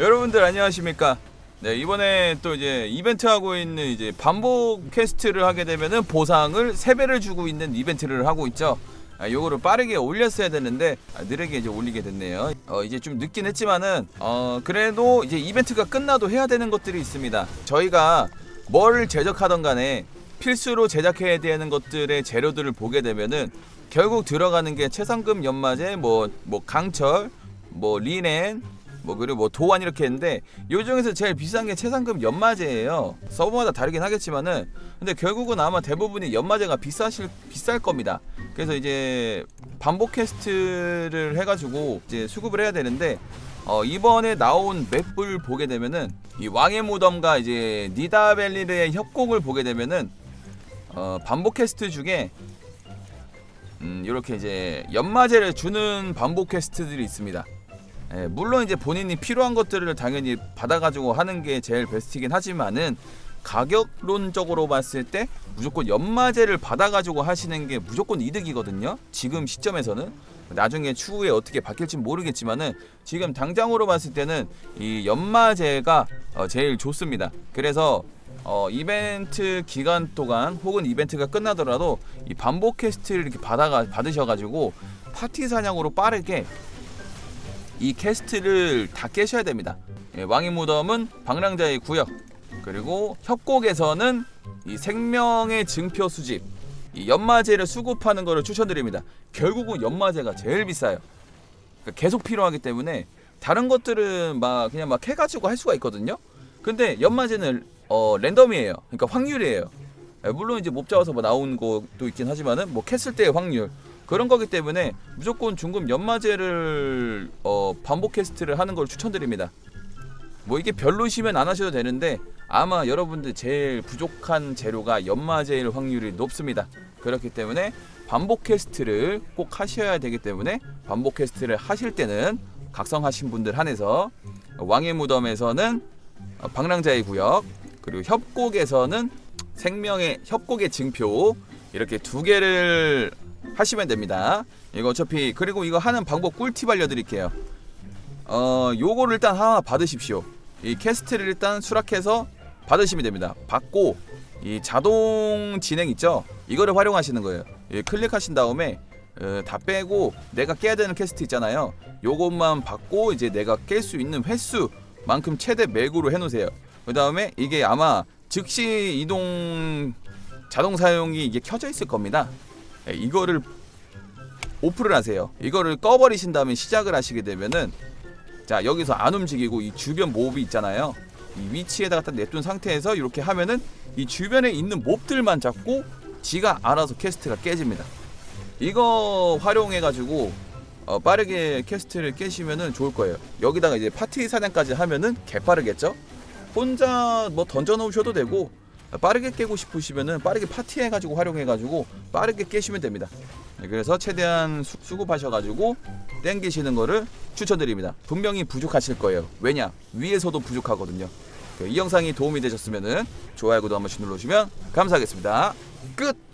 여러분들 안녕하십니까? 네 이번에 또 이제 이벤트 하고 있는 이제 반복 퀘스트를 하게 되면은 보상을 3배를 주고 있는 이벤트를 하고 있죠. 아, 요거를 빠르게 올렸어야 되는데 아, 느리게 이제 올리게 됐네요. 어, 이제 좀 늦긴 했지만은 어, 그래도 이제 이벤트가 끝나도 해야 되는 것들이 있습니다. 저희가 뭘 제작하던 간에 필수로 제작해야 되는 것들의 재료들을 보게 되면은 결국 들어가는 게 최상급 연마제, 뭐, 뭐 강철, 뭐 리넨, 뭐 그리고 뭐 도안 이렇게 했는데 요 중에서 제일 비싼 게 최상급 연마제예요. 서버마다 다르긴 하겠지만은 근데 결국은 아마 대부분이 연마제가 비싸실 비쌀 겁니다. 그래서 이제 반복 퀘스트를 해가지고 이제 수급을 해야 되는데 어, 이번에 나온 맵을 보게 되면은 이 왕의 무덤과 이제 니다벨리르의 협곡을 보게 되면은 어, 반복 퀘스트 중에 음, 이렇게 이제 연마제를 주는 반복 퀘스트들이 있습니다. 예, 물론 이제 본인이 필요한 것들을 당연히 받아가지고 하는 게 제일 베스트이긴 하지만은 가격론적으로 봤을 때 무조건 연마제를 받아가지고 하시는 게 무조건 이득이거든요. 지금 시점에서는 나중에 추후에 어떻게 바뀔지 모르겠지만은 지금 당장으로 봤을 때는 이 연마제가 어, 제일 좋습니다. 그래서 어, 이벤트 기간 동안 혹은 이벤트가 끝나더라도 이 반복 퀘스트를 이렇게 받아가 받으셔가지고 파티 사냥으로 빠르게 이 캐스트를 다 깨셔야 됩니다. 예, 왕의 무덤은 방랑자의 구역 그리고 협곡에서는 이 생명의 증표 수집 이 연마제를 수급하는 것을 추천드립니다. 결국은 연마제가 제일 비싸요. 그러니까 계속 필요하기 때문에 다른 것들은 막 그냥 막 해가지고 할 수가 있거든요. 근데 연마제는 어 랜덤이에요. 그러니까 확률이에요. 예, 물론 이제 몹 잡아서 뭐 나온 것도 있긴 하지만은 뭐 캤을 때의 확률 그런 거기 때문에 무조건 중급 연마제를 어 반복 퀘스트를 하는 걸 추천드립니다. 뭐 이게 별로시면 안 하셔도 되는데 아마 여러분들 제일 부족한 재료가 연마제일 확률이 높습니다. 그렇기 때문에 반복 퀘스트를 꼭 하셔야 되기 때문에 반복 퀘스트를 하실 때는 각성하신 분들 한해서 왕의 무덤에서는 어, 방랑자의 구역 그리고 협곡에서는 생명의 협곡의 증표 이렇게 두 개를 하시면 됩니다. 이거 어차피 그리고 이거 하는 방법 꿀팁 알려드릴게요. 어 요거를 일단 하나 받으십시오. 이 캐스트를 일단 수락해서 받으시면 됩니다. 받고 이 자동 진행 있죠? 이거를 활용하시는 거예요. 예, 클릭하신 다음에 어, 다 빼고 내가 깨야 되는 캐스트 있잖아요. 요것만 받고 이제 내가 깰 수 있는 횟수만큼 최대 맥으로 해놓으세요. 그 다음에 이게 아마 즉시 이동 자동 사용이 이게 켜져 있을 겁니다. 예, 이거를 오프를 하세요. 이거를 꺼버리신 다음에 시작을 하시게 되면은 자 여기서 안 움직이고 이 주변 몹이 있잖아요. 이 위치에다가 딱 냅둔 상태에서 이렇게 하면은 이 주변에 있는 몹들만 잡고 지가 알아서 캐스트가 깨집니다. 이거 활용해 가지고 어, 빠르게 캐스트를 깨시면은 좋을 거예요. 여기다가 이제 파티 사냥까지 하면은 개빠르겠죠? 혼자 뭐 던져 놓으셔도 되고 빠르게 깨고 싶으시면은 빠르게 파티해 가지고 활용해 가지고 빠르게 깨시면 됩니다. 네, 그래서 최대한 수, 수급하셔가지고 땡기시는 거를 추천드립니다. 분명히 부족하실 거예요. 왜냐? 위에서도 부족하거든요. 그, 이 영상이 도움이 되셨으면 좋아요, 구독 한 번씩 눌러주시면 감사하겠습니다. 끝!